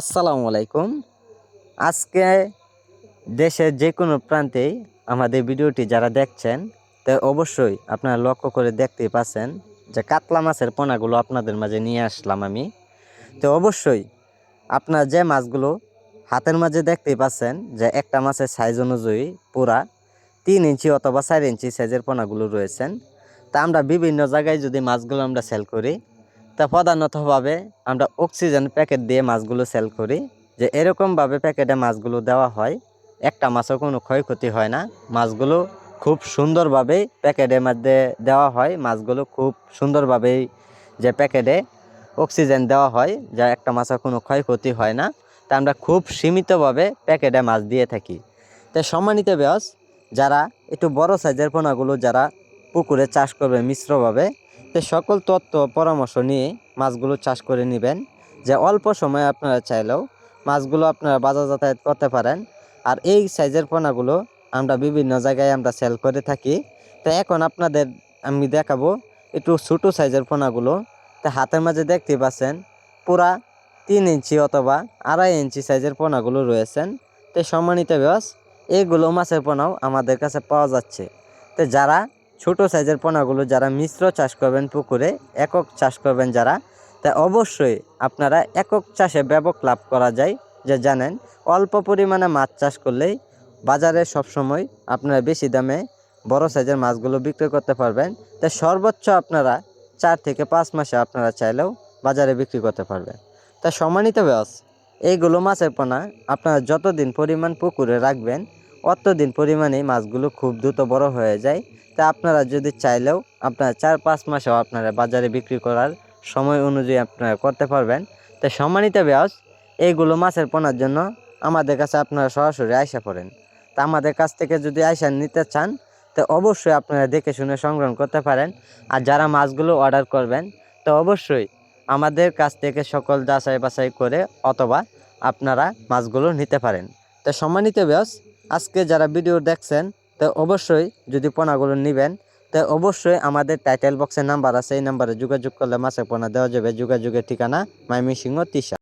আসসালামু আলাইকুম। আজকে দেশের যে কোনো প্রান্তেই আমাদের ভিডিওটি যারা দেখছেন, তো অবশ্যই আপনারা লক্ষ্য করে দেখতেই পাচ্ছেন যে কাতলা মাছের পোনাগুলো আপনাদের মাঝে নিয়ে আসলাম আমি। তো অবশ্যই আপনার যে মাছগুলো হাতের মাঝে দেখতেই পাচ্ছেন যে একটা মাছের সাইজ অনুযায়ী পুরা তিন ইঞ্চি অথবা চার ইঞ্চি সাইজের পোনাগুলো রয়েছেন। তা আমরা বিভিন্ন জায়গায় যদি মাছগুলো আমরা সেল করি তা প্রধানতভাবে আমরা অক্সিজেন প্যাকেট দিয়ে মাছগুলো সেল করি। যে এরকমভাবে প্যাকেটে মাছগুলো দেওয়া হয়, একটা মাছও কোনো ক্ষয়ক্ষতি হয় না। মাছগুলো খুব সুন্দরভাবেই প্যাকেটের মধ্যে দেওয়া হয়। মাছগুলো খুব সুন্দরভাবেই যে প্যাকেটে অক্সিজেন দেওয়া হয়, যা একটা মাছের কোনো ক্ষয়ক্ষতি হয় না। তা আমরা খুব সীমিতভাবে প্যাকেটে মাছ দিয়ে থাকি। তাই সম্মানিত ব্যাস যারা একটু বড় সাইজের পোনাগুলো যারা পুকুরে চাষ করবে মিশ্রভাবে তো সকল তথ্য পরামর্শ নিয়ে মাছগুলো চাষ করে নেবেন। যে অল্প সময়ে আপনারা চাইলেও মাছগুলো আপনারা বাজার যাতায়াত করতে পারেন। আর এই সাইজের পোনাগুলো আমরা বিভিন্ন জায়গায় আমরা সেল করে থাকি। তো এখন আপনাদের আমি দেখাবো একটু ছোটো সাইজের পোনাগুলো। তো হাতের মাঝে দেখতে পাচ্ছেন পুরা তিন ইঞ্চি অথবা আড়াই ইঞ্চি সাইজের পোনাগুলো রয়েছেন। তো সম্মানিত ব্যাস এইগুলো মাছের পোনাও আমাদের কাছে পাওয়া যাচ্ছে। তো যারা ছোট সাইজের পোনাগুলো যারা মিশ্র চাষ করবেন পুকুরে, একক চাষ করবেন যারা, তা অবশ্যই আপনারা একক চাষে ব্যাপক লাভ করা যায়। যে জানেন, অল্প পরিমাণে মাছ চাষ করলেই বাজারে সবসময় আপনারা বেশি দামে বড় সাইজের মাছগুলো বিক্রি করতে পারবেন। তাই সর্বোচ্চ আপনারা চার থেকে পাঁচ মাসে আপনারা চাইলেও বাজারে বিক্রি করতে পারবেন। তা সম্মানিত ব্যাস এইগুলো মাছের পোনা আপনারা যতদিন পরিমাণ পুকুরে রাখবেন অতদিন পরিমাণেই মাছগুলো খুব দ্রুত বড় হয়ে যায়। তা আপনারা যদি চাইলেও আপনারা চার পাঁচ মাসেও আপনারা বাজারে বিক্রি করার সময় অনুযায়ী আপনারা করতে পারবেন। তো সম্মানিত ব্যাস এইগুলো মাছের পোনার জন্য আমাদের কাছে আপনারা সরাসরি আয়সা পড়েন। তা আমাদের কাছ থেকে যদি আয়সা নিতে চান, তো অবশ্যই আপনারা দেখে শুনে সংগ্রহ করতে পারেন। আর যারা মাছগুলো অর্ডার করবেন, তো অবশ্যই আমাদের কাছ থেকে সকল যাচাই বাছাই করে অথবা আপনারা মাছগুলো নিতে পারেন। তো সম্মানিত ব্যাস আজকে যারা ভিডিও দেখছেন, তো অবশ্যই যদি পোনাগুলো নেবেন, তো অবশ্যই আমাদের টাইটেল বক্সের নাম্বার আছে, এই নাম্বারে যোগাযোগ করলে মাছের পোনা দেওয়া যাবে। যোগাযোগের ঠিকানা, মাইমিসিংহ তিশা